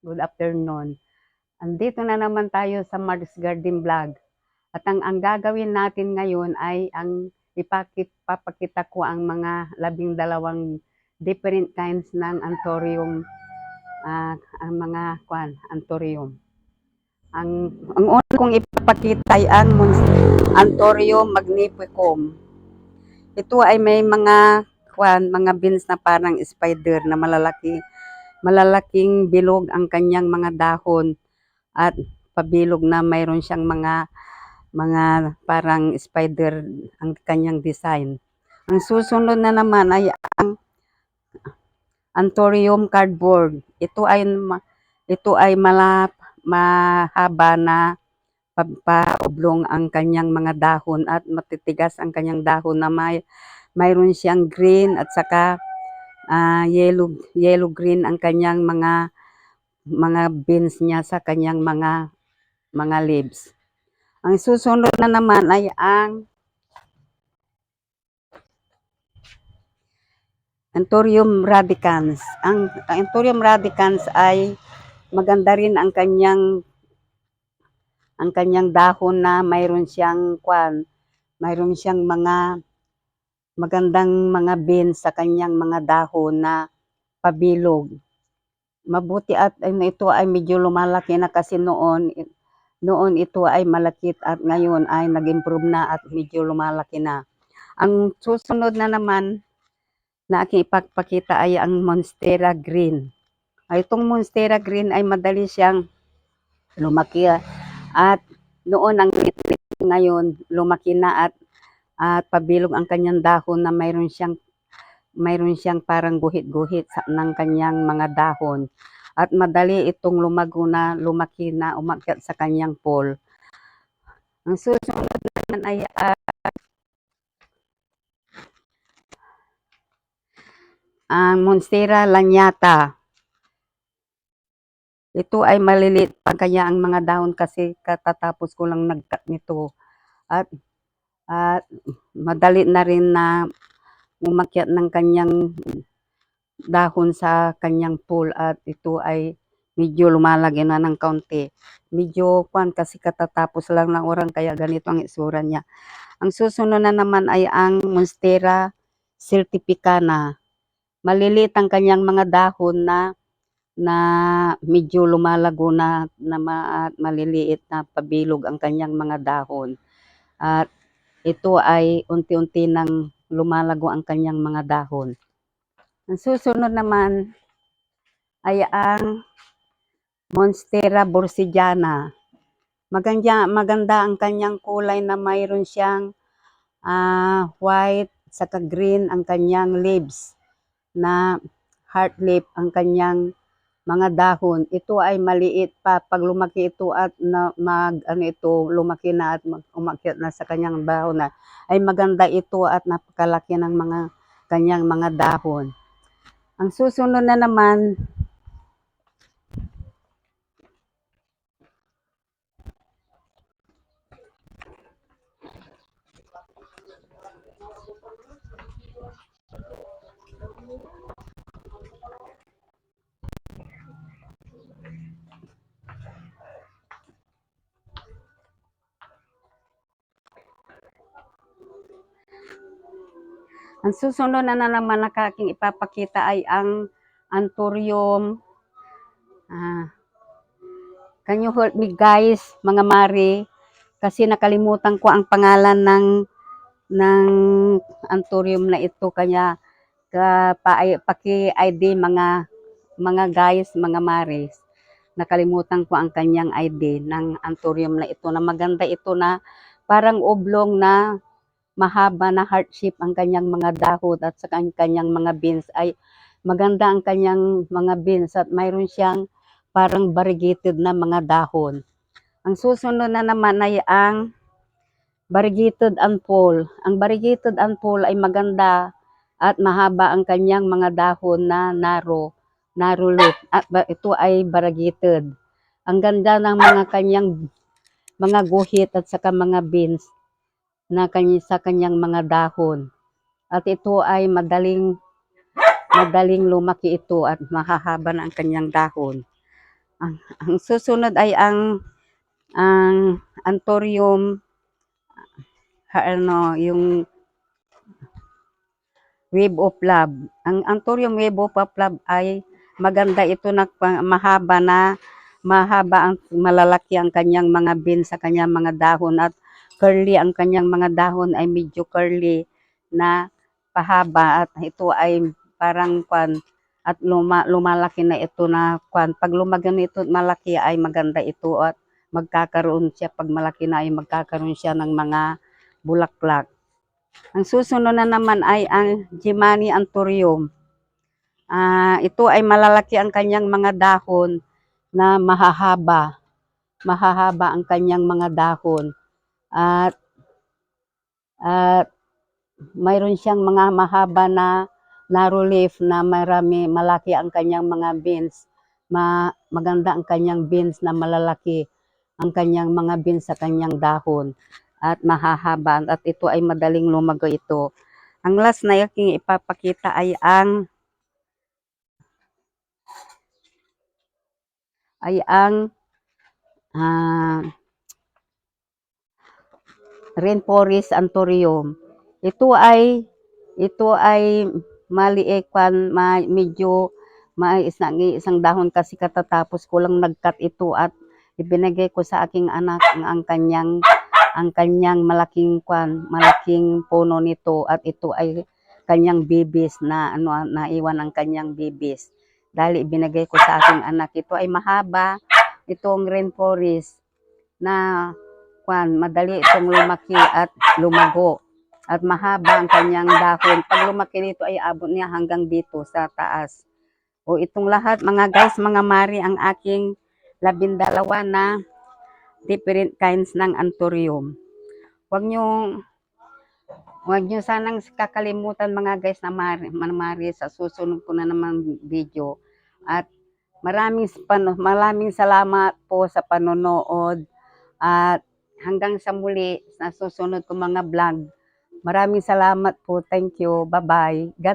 Good afternoon. Andito na naman tayo sa Mars Garden Vlog. At ang, ang gagawin natin ngayon ay ang ipakit, papakita ko ang mga labing dalawang different kinds ng anthurium, ah, ang mga kwan, anthurium. Ang, ang una kong ipapakita ay ang anthurium magnificum. Ito ay may mga kwan, mga beans na parang spider na malalaki malalaking bilog ang kanyang mga dahon at pabilog na mayroon siyang mga mga parang spider ang kanyang design. Ang susunod na naman ay ang Anthurium cardboard. Ito ay ito ay malap, mahaba na pagpaoblong ang kanyang mga dahon at matitigas ang kanyang dahon na may mayroon siyang green at saka ah, yellow yellow green ang kanyang mga mga beans niya sa kanyang mga mga leaves. Ang susunod na naman ay ang Anthurium radicans. Ang ang Anthurium radicans ay maganda rin ang kanyang ang kanyang dahon na mayroon siyang kwan, mayroon siyang mga magandang mga beans sa kanyang mga dahon na pabilog. Mabuti at ito ay medyo lumalaki na kasi noon noon ito ay malakit at ngayon ay nag-improve na at medyo lumalaki na. Ang susunod na naman na aking ipagpakita ay ang Monstera Green. Itong Monstera Green ay madali siyang lumaki ah. at noon ang ngayon lumaki na at at pabilog ang kanyang dahon na mayroon siyang mayroon siyang parang guhit-guhit sa ng kanyang mga dahon at madali itong lumago na lumaki na umakyat sa kanyang pole. Ang susunod naman ay ah, ang Monstera lanyata. Ito ay maliliit pa kaya ang mga dahon kasi katatapos ko lang nag-cut nito. At at madali na rin na umakyat ng kanyang dahon sa kanyang pool at ito ay medyo lumalaki na ng kaunti. Medyo kwan kasi katatapos lang ng orang kaya ganito ang itsura niya. Ang susunod na naman ay ang Monstera certificana. Maliliit ang kanyang mga dahon na na medyo lumalago na, na ma, maliliit na pabilog ang kanyang mga dahon. At ito ay unti-unti nang lumalago ang kanyang mga dahon. Ang susunod naman ay ang Monstera borsillana. Maganda, maganda ang kanyang kulay na mayroon siyang ah, white saka green ang kanyang leaves na heart leaf ang kanyang mga dahon. Ito ay maliit pa pag lumaki ito at na, mag ano ito lumaki na at umakyat na sa kanyang dahon na ay maganda ito at napakalaki ng mga kanyang mga dahon. Ang susunod na naman Ang susunod na, na naman na aking ipapakita ay ang Anthurium. Ah, can you help me guys, mga mari? Kasi nakalimutan ko ang pangalan ng ng Anthurium na ito kanya ka pa, paki-ID mga mga guys, mga maris. Nakalimutan ko ang kanyang ID ng Anthurium na ito na maganda ito na parang oblong na mahaba na heart ang kanyang mga dahon at sa kanyang, mga beans ay maganda ang kanyang mga beans at mayroon siyang parang variegated na mga dahon. Ang susunod na naman ay ang variegated unfold. Ang variegated unfold ay maganda at mahaba ang kanyang mga dahon na narrow, narrow leaf. At ito ay variegated. Ang ganda ng mga kanyang mga guhit at saka mga beans na kanya, sa kanyang mga dahon. At ito ay madaling madaling lumaki ito at mahahaba na ang kanyang dahon. Ang susunod ay ang ang anthurium ha, ano, yung wave of love. Ang anthurium wave of love ay maganda ito na mahaba na mahaba ang malalaki ang kanyang mga bean sa kanyang mga dahon at curly ang kanyang mga dahon ay medyo curly na pahaba at ito ay parang kwan at luma, lumalaki na ito na kwan. Pag lumagan ito malaki ay maganda ito at magkakaroon siya pag malaki na ay magkakaroon siya ng mga bulaklak. Ang susunod na naman ay ang Gemani anthurium. Ah, ito ay malalaki ang kanyang mga dahon na mahahaba. Mahahaba ang kanyang mga dahon. At at mayroon siyang mga mahaba na narrow leaf na marami malaki ang kanyang mga beans. Ma, maganda ang kanyang beans na malalaki ang kanyang mga beans sa kanyang dahon at mahahaba at ito ay madaling lumago ito. Ang last na aking ipapakita ay ang ay ang ah, rainforest anthurium. Ito ay ito ay maliikan, ma, medyo mais na isang dahon kasi katatapos ko lang nagkat ito at ibinigay ko sa aking anak ang, ang kanyang ang kanyang malaking kwan, malaking puno nito at ito ay kanyang bibis na ano naiwan ang kanyang bibis. Dahil ibinigay ko sa aking anak. Ito ay mahaba, itong rainforest na kwan, madali itong lumaki at lumago. At mahaba ang kanyang dahon. Pag lumaki nito ay abot niya hanggang dito sa taas. O itong lahat mga guys, mga mari ang aking labindalawa na different kinds ng anthurium. Huwag nyo Huwag nyo sanang kakalimutan mga guys na mari, mari sa susunod ko na naman video. At maraming, maraming salamat po sa panonood. At hanggang sa muli sa susunod ko mga vlog. Maraming salamat po. Thank you. Bye-bye. God